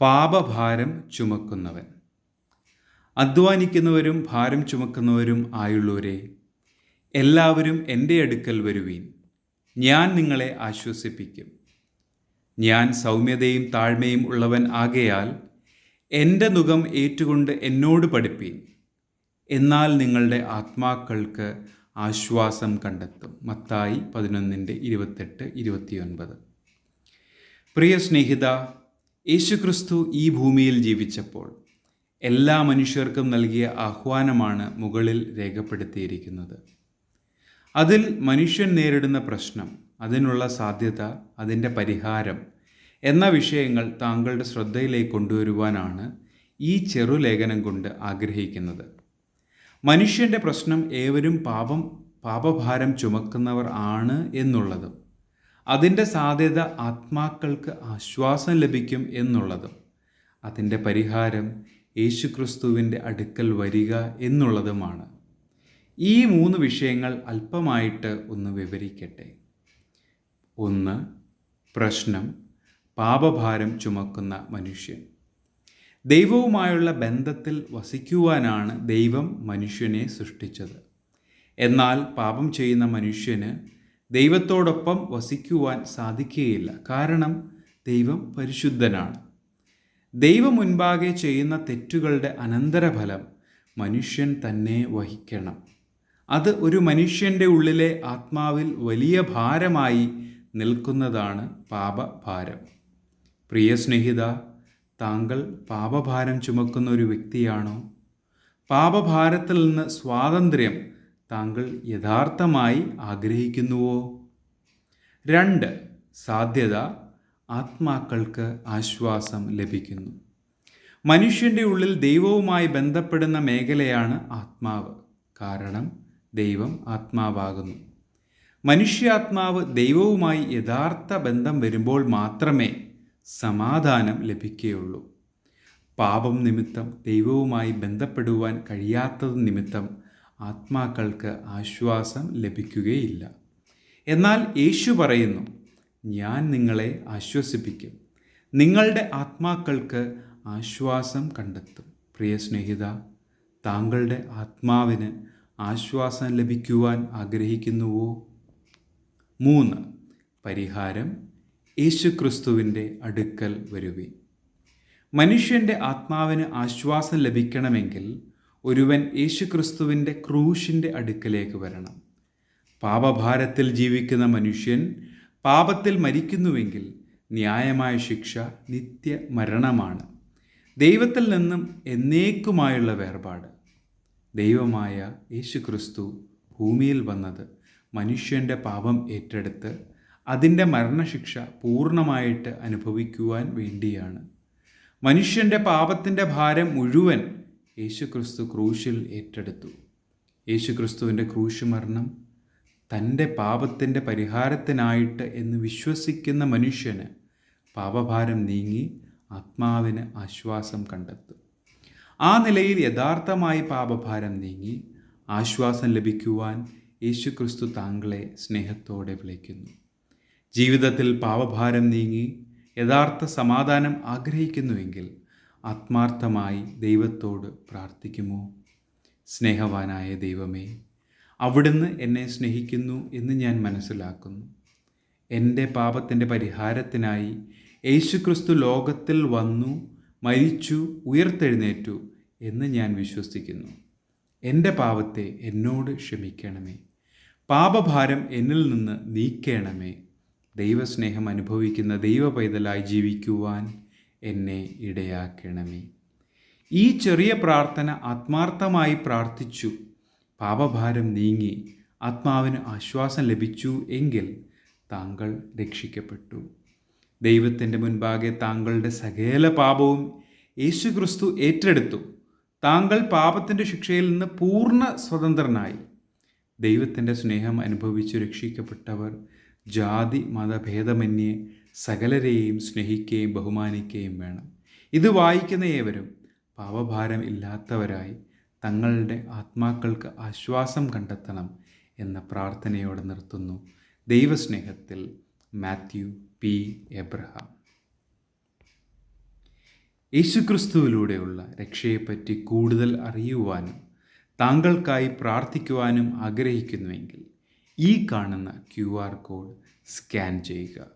പാപഭാരം ചുമക്കുന്നവൻ. അധ്വാനിക്കുന്നവരും ഭാരം ചുമക്കുന്നവരും ആയുള്ളവരെ എല്ലാവരും എന്റെ അടുക്കൽ വരുവീൻ. ഞാൻ നിങ്ങളെ ആശ്വസിപ്പിക്കും. ഞാൻ സൗമ്യതയും താഴ്മയും ഉള്ളവൻ ആകയാൽ എന്റെ മുഖം ഏറ്റുകൊണ്ട് എന്നോട് പഠിപ്പീൻ. എന്നാൽ നിങ്ങളുടെ ആത്മാക്കൾക്ക് ആശ്വാസം കണ്ടെത്തും. മത്തായി പതിനൊന്നിന്റെ ഇരുപത്തെട്ട് ഇരുപത്തിയൊൻപത്. പ്രിയ സ്നേഹിത യേശുക്രിസ്തു ഈ ഭൂമിയിൽ ജീവിച്ചപ്പോൾ എല്ലാ മനുഷ്യർക്കും നൽകിയ ആഹ്വാനമാണ് മുകളിൽ രേഖപ്പെടുത്തിയിരിക്കുന്നത്. അതിൽ മനുഷ്യൻ നേരിടുന്ന പ്രശ്നം അതിനുള്ള സാധ്യത അതിന്റെ പരിഹാരം എന്ന വിഷയങ്ങൾ താങ്കളുടെ ശ്രദ്ധയിലേക്ക് കൊണ്ടുവരുവാനാണ് ഈ ചെറുലേഖനം കൊണ്ട് ആഗ്രഹിക്കുന്നത്. മനുഷ്യന്റെ പ്രശ്നം ഏവരും പാപം പാപഭാരം ചുമക്കുന്നവർ ആണ് എന്നുള്ളതും അതിന്റെ സാധ്യത ആത്മാക്കൾക്ക് ആശ്വാസം ലഭിക്കും എന്നുള്ളതും അതിന്റെ പരിഹാരം യേശുക്രിസ്തുവിന്റെ അടുക്കൽ വരിക എന്നുള്ളതുമാണ്. ഈ മൂന്ന് വിഷയങ്ങൾ അല്പമായിട്ട് ഒന്ന് വിവരിക്കട്ടെ. ഒന്ന് പ്രശ്നം പാപഭാരം ചുമക്കുന്ന മനുഷ്യൻ. ദൈവവുമായുള്ള ബന്ധത്തിൽ വസിക്കുവാനാണ് ദൈവം മനുഷ്യനെ സൃഷ്ടിച്ചത്. എന്നാൽ പാപം ചെയ്യുന്ന മനുഷ്യന് ദൈവത്തോടൊപ്പം വസിക്കുവാൻ സാധിക്കുകയില്ല. കാരണം ദൈവം പരിശുദ്ധനാണ്. ദൈവം മുൻപാകെ ചെയ്യുന്ന തെറ്റുകളുടെ അനന്തരഫലം മനുഷ്യൻ തന്നെ വഹിക്കണം. അത് ഒരു മനുഷ്യന്റെ ഉള്ളിലെ ആത്മാവിൽ വലിയ ഭാരമായി നിൽക്കുന്നതാണ് പാപഭാരം. പ്രിയ സ്നേഹിത താങ്കൾ പാപഭാരം ചുമക്കുന്ന ഒരു വ്യക്തിയാണോ? പാപഭാരത്തിൽ നിന്ന് സ്വാതന്ത്ര്യം താങ്കൾ യഥാർത്ഥമായി ആഗ്രഹിക്കുന്നുവോ? രണ്ട് സാധ്യത ആത്മാക്കൾക്ക് ആശ്വാസം ലഭിക്കുന്നു. മനുഷ്യന്റെ ഉള്ളിൽ ദൈവവുമായി ബന്ധപ്പെടുന്ന മേഖലയാണ് ആത്മാവ്. കാരണം ദൈവം ആത്മാവാകുന്നു. മനുഷ്യാത്മാവ് ദൈവവുമായി യഥാർത്ഥ ബന്ധം വരുമ്പോൾ മാത്രമേ സമാധാനം ലഭിക്കുകയുള്ളൂ. പാപം നിമിത്തം ദൈവവുമായി ബന്ധപ്പെടുവാൻ കഴിയാത്തത് നിമിത്തം ആത്മാക്കൾക്ക് ആശ്വാസം ലഭിക്കുകയില്ല. എന്നാൽ യേശു പറയുന്നു ഞാൻ നിങ്ങളെ ആശ്വസിപ്പിക്കും. നിങ്ങളുടെ ആത്മാക്കൾക്ക് ആശ്വാസം കണ്ടെത്തും. പ്രിയ സ്നേഹിത താങ്കളുടെ ആത്മാവിന് ആശ്വാസം ലഭിക്കുവാൻ ആഗ്രഹിക്കുന്നുവോ? മൂന്ന് പരിഹാരം യേശുക്രിസ്തുവിന്റെ അടുക്കൽ വരുവി മനുഷ്യന്റെ ആത്മാവിന് ആശ്വാസം ലഭിക്കണമെങ്കിൽ ഒരുവൻ യേശുക്രിസ്തുവിന്റെ ക്രൂശിന്റെ അടുക്കലേക്ക് വരണം. പാപഭാരത്തിൽ ജീവിക്കുന്ന മനുഷ്യൻ പാപത്തിൽ മരിക്കുന്നുവെങ്കിൽ ന്യായമായ ശിക്ഷ നിത്യ മരണമാണ്. ദൈവത്തിൽ നിന്നും എന്നേക്കുമായുള്ള വേർപാട്. ദൈവമായ യേശുക്രിസ്തു ഭൂമിയിൽ വന്നത് മനുഷ്യന്റെ പാപം ഏറ്റെടുത്ത് അതിന്റെ മരണശിക്ഷ പൂർണമായിട്ട് അനുഭവിക്കുവാൻ വേണ്ടിയാണ്. മനുഷ്യന്റെ പാപത്തിന്റെ ഭാരം മുഴുവൻ യേശുക്രിസ്തു ക്രൂശിൽ ഏറ്റെടുത്തു. യേശുക്രിസ്തുവിന്റെ ക്രൂശ് മരണം തന്റെ പാപത്തിന്റെ പരിഹാരത്തിനായിട്ട് എന്ന് വിശ്വസിക്കുന്ന മനുഷ്യന് പാപഭാരം നീങ്ങി ആത്മാവിന് ആശ്വാസം കണ്ടെത്തും. ആ നിലയിൽ യഥാർത്ഥമായി പാപഭാരം നീങ്ങി ആശ്വാസം ലഭിക്കുവാൻ യേശുക്രിസ്തു താങ്കളെ സ്നേഹത്തോടെ വിളിക്കുന്നു. ജീവിതത്തിൽ പാപഭാരം നീങ്ങി യഥാർത്ഥ സമാധാനം ആഗ്രഹിക്കുന്നുവെങ്കിൽ ആത്മാർത്ഥമായി ദൈവത്തോട് പ്രാർത്ഥിക്കുമോ? സ്നേഹവാനായ ദൈവമേ അവിടുന്ന് എന്നെ സ്നേഹിക്കുന്നു എന്ന് ഞാൻ മനസ്സിലാക്കുന്നു. എന്റെ പാപത്തിന്റെ പരിഹാരത്തിനായി യേശുക്രിസ്തു ലോകത്തിൽ വന്നു മരിച്ചു ഉയർത്തെഴുന്നേറ്റു എന്ന് ഞാൻ വിശ്വസിക്കുന്നു. എന്റെ പാപത്തെ എന്നോട് ക്ഷമിക്കണമേ. പാപഭാരം എന്നിൽ നിന്ന് നീക്കണമേ. ദൈവസ്നേഹം അനുഭവിക്കുന്ന ദൈവ പൈതലായി ജീവിക്കുവാൻ എന്നെ ഇടയാക്കണമേ. ഈ ചെറിയ പ്രാർത്ഥന ആത്മാർത്ഥമായി പ്രാർത്ഥിച്ചു. പാപഭാരം നീങ്ങി ആത്മാവിന് ആശ്വാസം ലഭിച്ചു എങ്കിൽ താങ്കൾ രക്ഷിക്കപ്പെട്ടു. ദൈവത്തിന്റെ മുൻപാകെ താങ്കളുടെ സകല പാപവും യേശുക്രിസ്തു ഏറ്റെടുത്തു. താങ്കൾ പാപത്തിന്റെ ശിക്ഷയിൽ നിന്ന് പൂർണ സ്വതന്ത്രനായി. ദൈവത്തിന്റെ സ്നേഹം അനുഭവിച്ച് രക്ഷിക്കപ്പെട്ടവർ ജാതി മതഭേദമന്യേ സകലരെയും സ്നേഹിക്കുകയും ബഹുമാനിക്കുകയും വേണം. ഇത് വായിക്കുന്ന ഏവരും പാവഭാരം ഇല്ലാത്തവരായി തങ്ങളുടെ ആത്മാക്കൾക്ക് ആശ്വാസം കണ്ടെത്തണം എന്ന പ്രാർത്ഥനയോടെ നിർത്തുന്നു ദൈവസ്നേഹത്തിൽ മാത്യു പി. എബ്രഹാം. യേശുക്രിസ്തുവിലൂടെയുള്ള രക്ഷയെപ്പറ്റി കൂടുതൽ അറിയുവാനും താങ്കൾക്കായി പ്രാർത്ഥിക്കുവാനും ആഗ്രഹിക്കുന്നുവെങ്കിൽ ഈ കാണുന്ന ക്യു ആർ കോഡ് സ്കാൻ ചെയ്യുക.